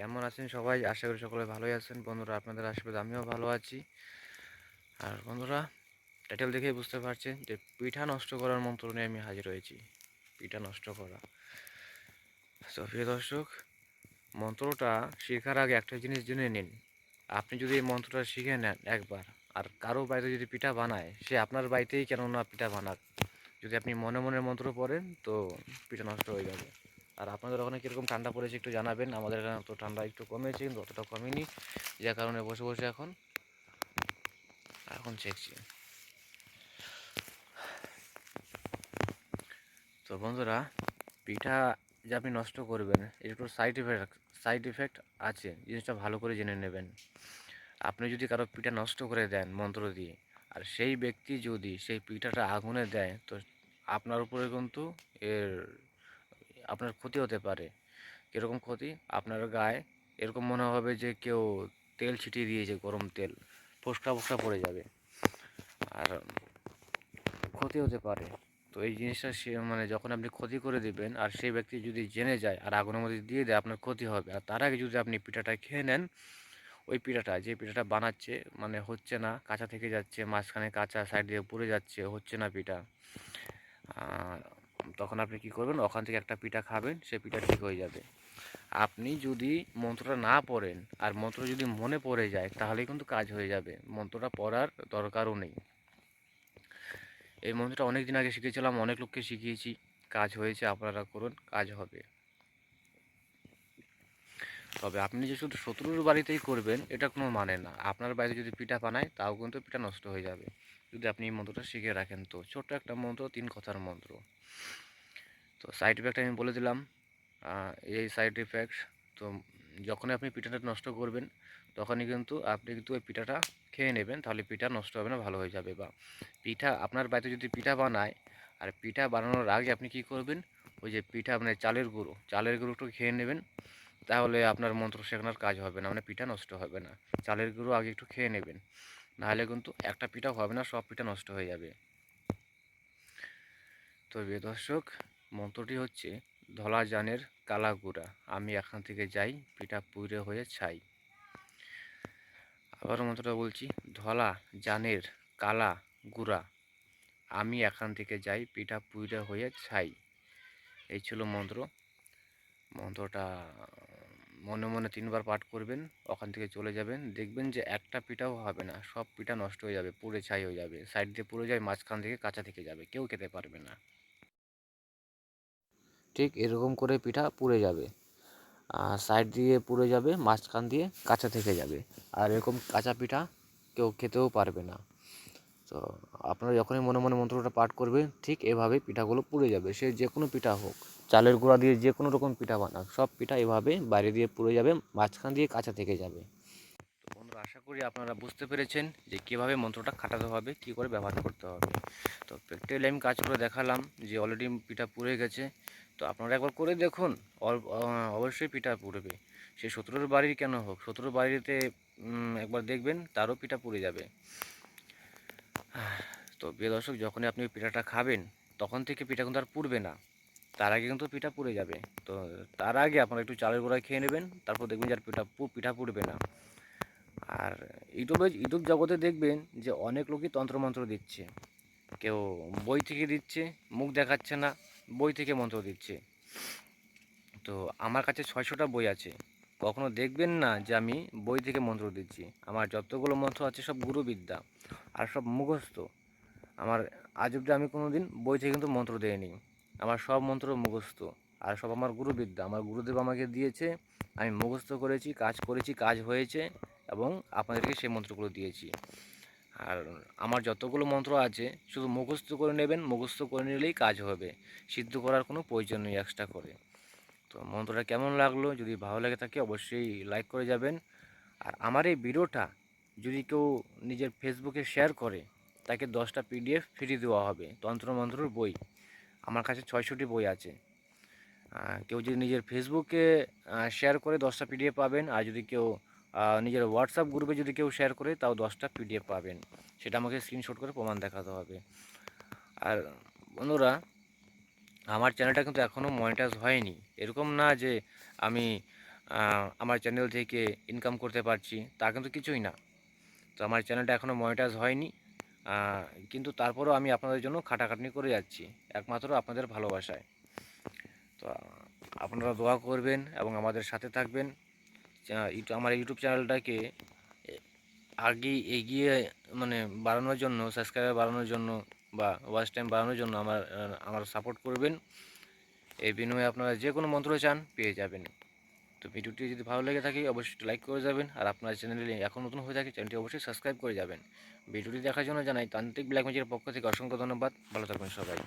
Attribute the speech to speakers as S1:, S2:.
S1: কেমন আছেন সবাই? আশা করি সকলে ভালোই আছেন। বন্ধুরা, আপনাদের আশীর্বাদ আমিও ভালো আছি। আর বন্ধুরা টাইটেল দেখেই বুঝতে পারছেন যে, পিঠা নষ্ট করার মন্ত্র নিয়ে আমি হাজির হয়েছি। পিঠা নষ্ট করা। প্রিয় দর্শক, মন্ত্রটা শেখার আগে একটা জিনিস জেনে নিন। আপনি যদি এই মন্ত্রটা শিখে নেন একবার, আর কারও বাড়িতে যদি পিঠা বানায়, সে আপনার বাড়িতেই কেন না পিঠা বানাক। যদি আপনি মনে মনে মন্ত্র পড়েন, তো পিঠা নষ্ট হয়ে যাবে। আর আপনাদের ওখানে কীরকম ঠান্ডা পড়েছে একটু জানাবেন। আমাদের এখানে তো ঠান্ডা একটু কমেছে, কিন্তু অতটা কমেনি। যার কারণে বসে বসে এখন এখন চেকছি তো বন্ধুরা, পিঠা যে আপনি নষ্ট করবেন, এর একটু সাইড ইফেক্ট সাইড ইফেক্ট আছে, জিনিসটা ভালো করে জেনে নেবেন। আপনি যদি কারও পিঠা নষ্ট করে দেন, মন্ত্র দিয়ে, আর সেই ব্যক্তি যদি সেই পিঠাটা আগুনে দেয়, তো আপনার উপরে কিন্তু এর আপনার ক্ষতি হতে পারে। কীরকম ক্ষতি আপনার গায়ে, এরকম মনে হবে যে কেউ তেল ছিটিয়ে দিয়েছে, গরম তেল। ফোসকা ফোসকা পড়ে যাবে। আর ক্ষতি হতে পারে। তো এই জিনিসটা সে মানে যখন আপনি ক্ষতি করে দিবেন, আর সেই ব্যক্তি যদি জেনে যায়, আর আগুনের মধ্যে দিয়ে দেয়, আপনার ক্ষতি হবে। আর তার আগে যদি আপনি পিঠাটা খেয়ে নেন, ওই পিঠাটা, যে পিঠাটা বানাচ্ছে মানে হচ্ছে না, কাঁচা থেকে যাচ্ছে, মাঝখানে কাঁচা সাইড দিয়ে পুড়ে যাচ্ছে, হচ্ছে না পিঠা। তখন আপনি কি করবেন? ওখান থেকে একটা পিঠা খাবেন, সে পিঠা ঠিক হয়ে যাবে। আপনি যদি মন্ত্রটা না পড়েন, আর মন্ত্র যদি মনে পড়ে যায়, তাহলেই কিন্তু কাজ হয়ে যাবে। মন্ত্রটা পড়ার দরকারও নেই। এই মন্ত্রটা অনেক দিন আগে শিখেছিলাম, অনেক লোককে শিখিয়েছি। কাজ হয়েছে, আপনারা করুন, কাজ হবে। তবে আপনি যে শুধু শত্রুর বাড়িতেই করবেন, এটা কোনো মানে না। আপনার বাড়িতে যদি পিঠা বানায়, তাও কিন্তু পিঠা নষ্ট হয়ে যাবে। যদি আপনি এই মন্ত্রটা শিখে রাখেন তো। ছোট্ট একটা মন্ত্র, তিন কথার মন্ত্র। তো সাইড ইফেক্ট আমি বলে দিলাম। এই সাইড ইফেক্ট তো যখনই আপনি পিঠাটা নষ্ট করবেন, তখনই কিন্তু আপনি কিন্তু ওই পিঠাটা খেয়ে নেবেন, তাহলে পিঠা নষ্ট হবে না, ভালো হয়ে যাবে। বা পিঠা, আপনার বাড়িতে যদি পিঠা বানায়, আর পিঠা বানানোর আগে আপনি কি করবেন? ওই যে পিঠা মানে চালের গুঁড়ো, চালের গুঁড়োটা খেয়ে নেবেন, তাহলে আপনার মন্ত্র শেখানোর কাজ হবে না মানে পিঠা নষ্ট হবে না। চালের গুঁড়ো আগে একটু খেয়ে নেবেন, নাহলে কিন্তু একটা পিঠা হবে না, সব পিঠা নষ্ট হয়ে যাবে। তো দর্শক মন্ত্রটি হচ্ছে ধলা জানের কালা গুড়া আমি এখান থেকে যাই, পিঠা পুইরে হয়ে ছাই। আবার মন্ত্রটা বলছি ধলা জানের কালা গুড়া আমি এখান থেকে যাই, পিঠা পুইরে হয়ে ছাই। এই ছিল মন্ত্র। মন্ত্রটা মনে মনে তিনবার পাঠ করবেন, ওখান থেকে চলে যাবেন, দেখবেন যে একটা পিঠাও হবে না, সব পিঠা নষ্ট হয়ে যাবে, পুড়ে ছাই হয়ে যাবে, সাইড দিয়ে পুড়ে যায়, মাঝখান থেকে কাঁচা থেকে যাবে, কেউ খেতে পারবে না। ঠিক এরকম করে পিঠা পুড়ে যাবে। আর সাইড দিয়ে পুড়ে যাবে, মাঝখান দিয়ে কাঁচা থেকে যাবে। আর এরকম কাঁচা পিঠা কেউ খেতেও পারবে না। তো আপনারা যখনই মনে মনে মন্ত্রটা পাঠ করবে ঠিক এভাবে পিঠাগুলো পুড়ে যাবে। সে যে কোনো পিঠা হোক, চালের গুঁড়া দিয়ে যে কোনো রকম পিঠা বানাক, সব পিঠা এভাবে বাইরে দিয়ে পুড়ে যাবে, মাঝখান দিয়ে কাঁচা থেকে যাবে। করি, আপনারা বুঝতে পেরেছেন যে কীভাবে মন্ত্রটা খাটাতে হবে, কী করে ব্যবহার করতে হবে। তো প্র্যাকটিক্যালি আমি কাজ করে দেখালাম যে অলরেডি পিঠা পুড়ে গেছে। তো আপনারা একবার করে দেখুন অবশ্যই পিঠা পুড়বে। সে শত্রুর বাড়ির কেন হোক শত্রুর বাড়িতে একবার দেখবেন তারও পিঠা পুড়ে যাবে। তো প্রিয় দর্শক, যখনই আপনি পিঠাটা খাবেন, তখন থেকে পিঠা কিন্তু আর পুড়বে না। তার আগে কিন্তু পিঠা পুড়ে যাবে। তো তার আগে আপনারা একটু চালের গোড়ায় খেয়ে নেবেন, তারপর দেখবেন যে আর পিঠা পিঠা পুড়বে না। আর ইউটিউবে, ইউটিউব জগতে দেখবেন যে অনেক লোকই তন্ত্রমন্ত্র দিচ্ছে। কেউ বই থেকে দিচ্ছে, মুখ দেখাচ্ছে না, বই থেকে মন্ত্র দিচ্ছে। তো আমার কাছে ছয়শোটা বই আছে। কখনো দেখবেন না যে আমি বই থেকে মন্ত্র দিচ্ছি। আমার যতগুলো মন্ত্র আছে সব গুরুবিদ্যা আর সব মুখস্থ। আমার আজ অব্দি আমি কোনো দিন বই থেকে কিন্তু মন্ত্র দেয়নি আমার সব মন্ত্র মুখস্থ আর সব আমার গুরুবিদ্যা। আমার গুরুদেব আমাকে দিয়েছে, আমি মুখস্থ করেছি, কাজ করেছি, কাজ হয়েছে। এবং আপনাদেরকে সেই মন্ত্রগুলো দিয়েছি। আর আমার যতগুলো মন্ত্র আছে, শুধু মুখস্থ করে নেবেন, মুখস্থ করে নিলেই কাজ হবে। সিদ্ধ করার কোনো প্রয়োজন নেই এক্সট্রা করে। তো মন্ত্রটা কেমন লাগল? যদি ভালো লাগে থাকে, অবশ্যই লাইক করে যাবেন। আর আমার এই ভিডিওটা যদি কেউ নিজের ফেসবুকে শেয়ার করে, তাকে দশটা পিডিএফ ফ্রি দেওয়া হবে, তন্ত্রমন্ত্রর বই। আমার কাছে ছয়শটি বই আছে। কেউ যদি নিজের ফেসবুকে শেয়ার করে দশটা পিডিএফ পাবেন। আর যদি কেউ নিজের হোয়াটসঅ্যাপ গ্রুপে যদি কেউ শেয়ার করে, তাও দশটা পিডিএফ পাবেন। সেটা আমাকে স্ক্রিনশট করে প্রমাণ দেখাতে হবে। আর বন্ধুরা, আমার চ্যানেলটা কিন্তু এখনও মনিটাইজ হয়নি। এরকম না যে আমি আমার চ্যানেল থেকে ইনকাম করতে পারছি, তা কিন্তু কিছুই না। তো আমার চ্যানেলটা এখনও মনিটাইজ হয়নি কিন্তু তারপরেও আমি আপনাদের জন্য খাটাখাটনি করে যাচ্ছি, একমাত্র আপনাদের ভালোবাসায়। তো আপনারা দোয়া করবেন এবং আমাদের সাথে থাকবেন। আমার ইউটিউব চ্যানেলটাকে আগে এগিয়ে মানে বাড়ানোর জন্য সাবস্ক্রাইবার বাড়ানোর জন্য বা ওয়াচ টাইম বাড়ানোর জন্য আমার আমার সাপোর্ট করবেন। এই বিনিময়ে আপনারা যে কোনো মন্ত্র চান পেয়ে যাবেন। তো ভিডিওটি যদি ভালো লেগে থাকে, অবশ্যই লাইক করে যাবেন। আর আপনার চ্যানেলে এখন নতুন হয়ে থাকে চ্যানেলটি অবশ্যই সাবস্ক্রাইব করে যাবেন। ভিডিওটি দেখার জন্য জানাই, তান্ত্রিক ব্ল্যাক ম্যাজিকের পক্ষ থেকে অসংখ্য ধন্যবাদ। ভালো থাকবেন সবাই।